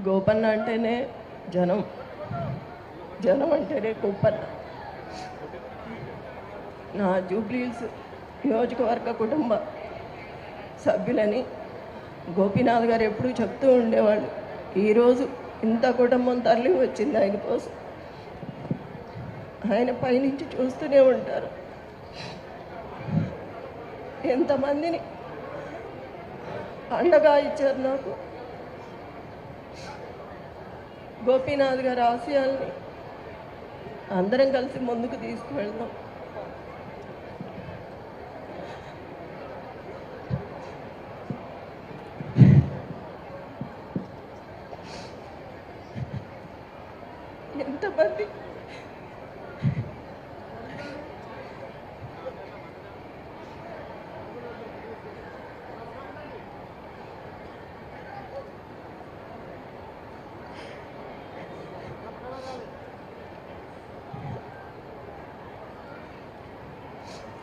గోపన్న అంటేనే జనం. జనం అంటేనే గోపన్న. నా జూబ్లీహిల్స్ నియోజకవర్గ కుటుంబ సభ్యులని గోపీనాథ్ గారు ఎప్పుడూ చెప్తూ ఉండేవాళ్ళు ఈరోజు ఇంత కుటుంబం తరలి వచ్చింది ఆయన కోసం. ఆయన పైనుంచి చూస్తూనే ఉంటారు. ఎంతమందిని అండగా ఇచ్చారు నాకు. గోపీనాథ్ గారి ఆశయాల్ని అందరం కలిసి ముందుకు తీసుకువెళ్దాం. ఎంతమంది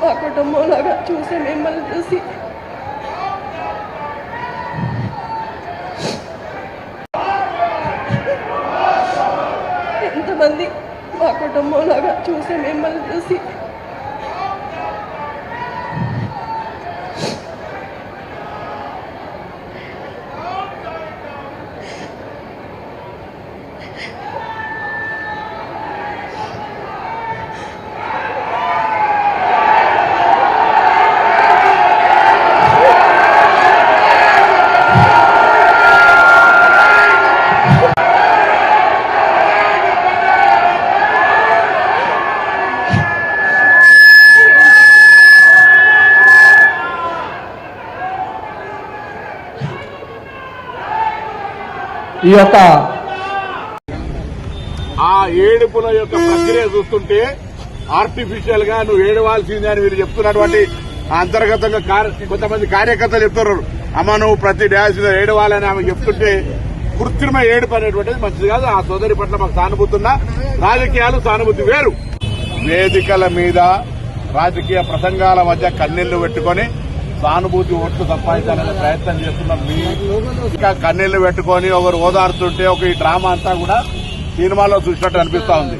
మా కుటుంబంలాగా చూసి మిమ్మల్ని చూసి. ఎంతమంది మా కుటుంబంలాగా చూసి మిమ్మల్ని చూసి. ఈ యొక్క ఆ ఏడుపుల యొక్క ప్రక్రియ చూస్తుంటే ఆర్టిఫిషియల్గా నువ్వు ఏడవాల్సిందే అని మీరు చెప్తున్నటువంటి అంతర్గతంగా కొంతమంది కార్యకర్తలు చెప్తున్నారు. అమ్మ నువ్వు ప్రతి డ్యాన్స్ మీద ఏడవాలని ఆమె చెప్తుంటే కృత్రిమ ఏడుపు అనేటువంటిది మంచిది కాదు. ఆ సోదరి పట్ల మాకు సానుభూతి ఉన్నా రాజకీయాలు సానుభూతి వేరు. వేదికల మీద రాజకీయ ప్రసంగాల మధ్య కన్నీళ్ళు పెట్టుకొని సానుభూతి ఓట్లు సంపాదించాలనే ప్రయత్నం చేస్తున్నారు మీ ఇంకా కన్నీళ్ళు పెట్టుకొని ఒకరు ఓదారుతుంటే ఒక ఈ డ్రామా అంతా కూడా సినిమాలో చూసినట్టు అనిపిస్తా ఉంది.